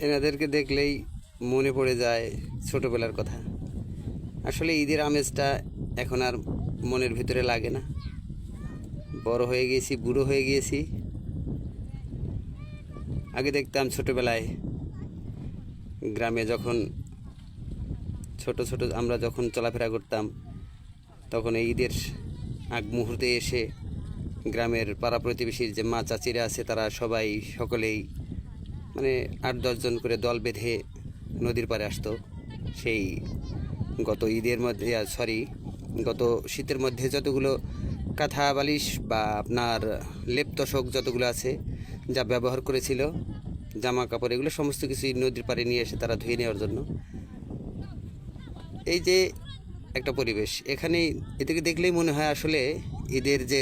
এনাদেরকে দেখলেই মনে পড়ে যায় ছোটোবেলার কথা। আসলে ঈদের আমেজটা এখন আর মনের ভিতরে লাগে না। বড় হয়ে গিয়েছি বুড়ো হয়ে গিয়েছি আগে দেখতাম ছোটোবেলায় গ্রামে যখন ছোট ছোট আমরা যখন চলাফেরা করতাম, তখন এই ঈদের আগ মুহূর্তে এসে গ্রামের পাড়া প্রতিবেশীর যে মা চাচিরা আছে, তারা সবাই সকলেই মানে আট দশজন করে দল বেঁধে নদীর পাড়ে আসতো। সেই গত ঈদের মধ্যে সরি গত শীতের মধ্যে যতগুলো কাঁথা বালিশ বা আপনার লেপ তোষক যতগুলো আছে যা ব্যবহার করেছিল, জামা কাপড় এগুলো সমস্ত কিছু নদীর পাড়ে নিয়ে এসে তারা ধুয়ে নেওয়ার জন্য। এই যে একটা পরিবেশ, এখানে এদিকে দেখলেই মনে হয় আসলে ঈদের যে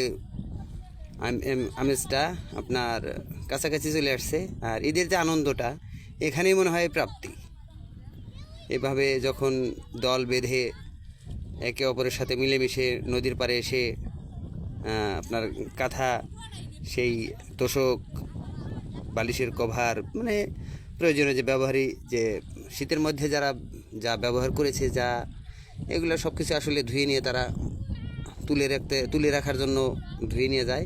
আমেজটা আপনার কাছাকাছি চলে আসছে। আর ঈদের যে আনন্দটা, এখানেই মনে হয় প্রাপ্তি। এভাবে যখন দল বেঁধে একে অপরের সাথে মিলেমিশে নদীর পাড়ে এসে আপনার কাঁথা, সেই তোষক, বালিশের কভার মানে প্রয়োজনীয় যে ব্যবহারই, যে শীতের মধ্যে যারা যা ব্যবহার করেছে, যা এগুলো সব কিছু আসলে ধুয়ে নিয়ে তারা তুলে রাখতে, তুলে রাখার জন্য ধুয়ে নিয়ে যায়।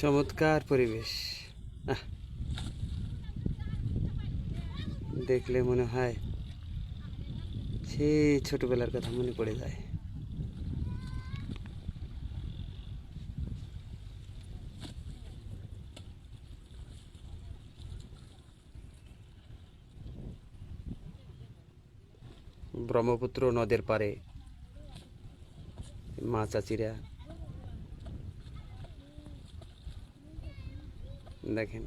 চমৎকার পরিবেশ। দেখলে মনে হয় সেই ছোটবেলার কথা মনে পড়ে যায়। ব্রহ্মপুত্র নদের পারে মা চাচিরা দেখেন।